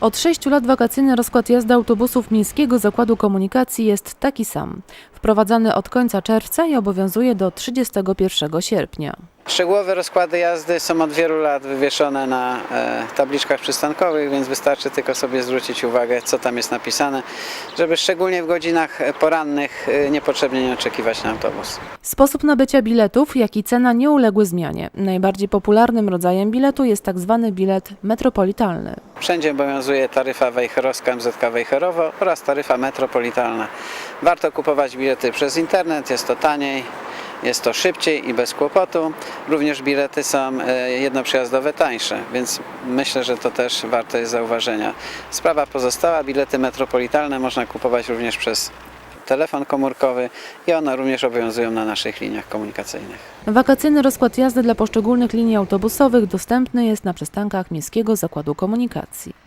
Od 6 lat wakacyjny rozkład jazdy autobusów Miejskiego Zakładu Komunikacji jest taki sam. Wprowadzany od końca czerwca i obowiązuje do 31 sierpnia. Szczegółowe rozkłady jazdy są od wielu lat wywieszone na e, tabliczkach przystankowych, więc wystarczy tylko sobie zwrócić uwagę, co tam jest napisane, żeby szczególnie w godzinach porannych e, niepotrzebnie nie oczekiwać na autobus. Sposób nabycia biletów, jak i cena nie uległy zmianie. Najbardziej popularnym rodzajem biletu jest tak zwany bilet metropolitalny. Wszędzie obowiązuje taryfa wejherowska MZK Wejherowo oraz taryfa metropolitalna. Warto kupować bilety przez internet, jest to taniej. Jest to szybciej i bez kłopotu. Również bilety są e, jednoprzejazdowe tańsze, więc myślę, że to też warte jest zauważenia. Sprawa pozostała, bilety metropolitalne można kupować również przez telefon komórkowy i one również obowiązują na naszych liniach komunikacyjnych. Wakacyjny rozkład jazdy dla poszczególnych linii autobusowych dostępny jest na przystankach Miejskiego Zakładu Komunikacji.